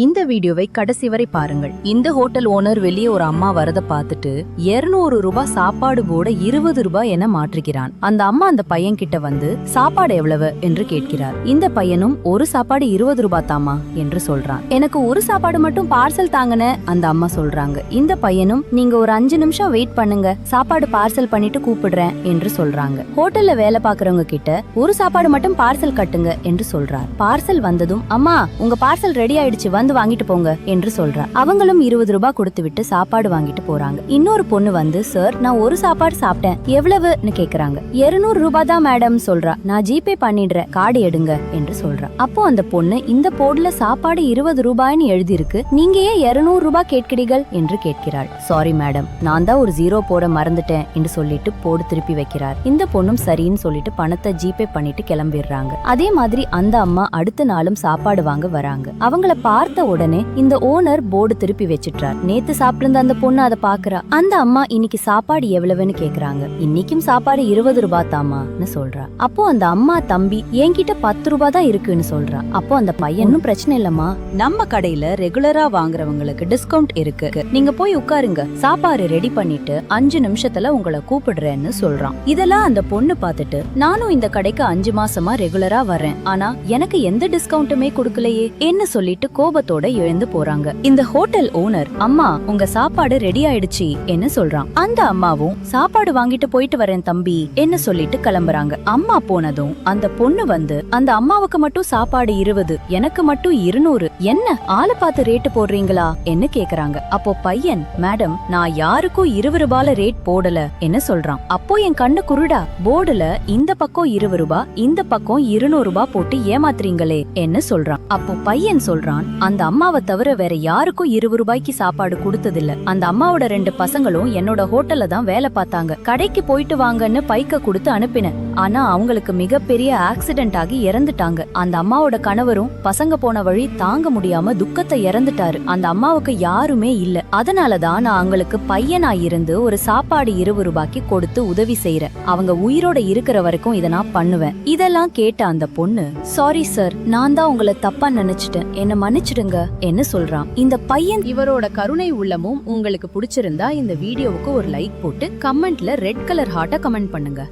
இந்த வீடியோவை கடைசி வரை பாருங்கள். இந்த ஹோட்டல் ஓனர் வெளியே ஒரு அம்மா வரத பார்த்துட்டு 200 ரூபாய் சாப்பாடு போட இருபது ரூபாய் என மாற்றுகிறான். அந்த அம்மா அந்த பையன் கிட்ட வந்து சாப்பாடு எவ்வளவு? என்று கேட்கிறார். இந்த பையனும் ஒரு சாப்பாடு இருபது ரூபாய் தாமா என்று சொல்றான். எனக்கு ஒரு சாப்பாடு மட்டும் பார்சல் தாங்கன? அந்த அம்மா சொல்றாங்க. இந்த பையனும் நீங்க ஒரு அஞ்சு நிமிஷம் வெயிட் பண்ணுங்க. சாப்பாடு பார்சல் பண்ணிட்டு கூப்பிடுறேன் என்று சொல்றாங்க. ஹோட்டல்ல வேலை பாக்குறவங்க கிட்ட ஒரு சாப்பாடு மட்டும் பார்சல் கட்டுங்க என்று சொல்றார். பார்சல் வந்ததும் அம்மா உங்க பார்சல் ரெடி ஆயிடுச்சு. வந்து வாங்கிட்டு போங்க என்று சொல்றா. அவங்களும் இருபது ரூபாய் கொடுத்து விட்டு சாப்பாடு வாங்கிட்டு போறாங்க. இன்னொரு பொண்ணு வந்து சார் நான் ஒரு சாப்பாடு சாப்பிட்டேன். எவ்வளவுன்னு கேக்குறாங்க. 200 ரூபாய் தான் மேடம் சொல்றா. நான் ஜிபே பண்ணிடுறேன். கார்டு எடுங்க என்று சொல்றா. அப்போ அந்த பொண்ணு இந்த போர்டுல சாப்பாடு இருபது ரூபாய்னு எழுதியிருக்கு. நீங்க ஏன் 200 ரூபாய் கேட்கிறீர்கள்? என்று கேட்கிறாள். சாரி மேடம் நான் தான் ஒரு ஜீரோ போட மறந்துட்டேன் என்று சொல்லிட்டு போர்டு திருப்பி வைக்கிறார். இந்த பொண்ணும் சரின்னு சொல்லிட்டு பணத்தை ஜிபே பண்ணிட்டு கிளம்பிடுறாங்க. அதே மாதிரி அந்த அம்மா அடுத்த நாளும் சாப்பாடு வாங்க வராங்க. அவங்கள பார்த்து உடனே இந்த ஓனர் போர்டு திருப்பி வச்சிட்டார் நேத்து சாப்பிட்டு அந்த பொண்ணு அதை பாக்குறா அந்த அம்மா இன்னைக்கு சாப்பாடு எவ்வளவுன்னு கேக்குறாங்க. இன்னைக்கும் சாப்பாடு இருபது ரூபாய் தாமான்னு சொல்றா. அப்போ அந்த அம்மா தம்பி என்கிட்ட பத்து ரூபாய் தான் இருக்குன்னு சொல்றா. அப்போ அந்த பையனும் பிரச்சனை இல்லம்மா. நம்ம கடையில ரெகுலரா வாங்குறவங்களுக்கு டிஸ்கவுண்ட் இருக்கு. நீங்க போய் உட்காருங்க. சாப்பாடு ரெடி பண்ணிட்டு அஞ்சு நிமிஷத்துல உங்களை கூப்பிடுறேன்னு சொல்றான். இதெல்லாம் அந்த பொண்ணு பாத்துட்டு நானும் இந்த கடைக்கு அஞ்சு மாசமா ரெகுலரா வரேன் ஆனா எனக்கு எந்த டிஸ்கவுண்ட்டுமே கொடுக்கலையே. என்ன சொல்லிட்டு கோபத்தோட எழுந்து போறாங்க. இந்த ஹோட்டல் ஓனர் அம்மா உங்க சாப்பாடு ரெடி ஆயிடுச்சு என்ன சொல்றான். அந்த அம்மாவும் சாப்பாடு வாங்கிட்டு போயிட்டு வரேன் தம்பி என்ன சொல்லிட்டு கிளம்புறாங்க. அம்மா போனதும் அந்த பொண்ணு வந்து அந்த அம்மாவுக்கு மட்டும் சாப்பாடு இருபது எனக்கு மட்டும் இருநூறு என்ன ஆளை பார்த்து ரேட்டு போடுறீங்களா? என்ன கேக்குறாங்க. அப்போ பையன் மேடம் நான் யாருக்கும் இருபது ரூபால ரேட் போடல என்ன சொல்றான். அப்போ என் கண்ணு குருடா போர்டுல இந்த பக்கம் இருபது ரூபா இந்த பக்கம் இருநூறு ரூபாய் போட்டு ஏமாத்துறீங்களே என்ன சொல்றான். அப்போ பையன் சொல்றான் அந்த அம்மாவை தவிர வேற யாருக்கும் இருபது ரூபாய்க்கு சாப்பாடு கொடுத்ததில்ல. அந்த அம்மாவோட ரெண்டு பசங்களும் என்னோட ஹோட்டல்ல தான் வேலை பார்த்தாங்க. கடைக்கு போயிட்டு வாங்கன்னு பைக்க கொடுத்து அனுப்பினேன். ஆனா அவங்களுக்கு மிகப்பெரிய ஆக்சிடென்ட் ஆகி இறந்துட்டாங்க. அந்த அம்மாவோட கணவரும் பசங்க போன வழி தாங்க முடியாம துக்கத்தை இறந்துட்டாரு. அந்த அம்மாவுக்கு யாருமே இல்ல. அதனாலதான் நான் அவங்களுக்கு பையனா இருந்து ஒரு சாப்பாடு இருபது ரூபாய்க்கு கொடுத்து உதவி செய்யறேன் அவங்க உயிரோட இருக்கிற வரைக்கும் இத நான் பண்ணுவேன். இதெல்லாம் கேட்ட அந்த பொண்ணு சாரி சார் நான் தான் உங்களை தப்பா நினைச்சிட்டேன். என்ன மன்னிச்சிடுங்க என்ன சொல்றான். இந்த பையன் இவரோட கருணை உள்ளமும் உங்களுக்கு பிடிச்சிருந்தா இந்த வீடியோவுக்கு ஒரு லைக் போட்டு கமெண்ட்ல ரெட் கலர் ஹார்ட்ட கமெண்ட் பண்ணுங்க.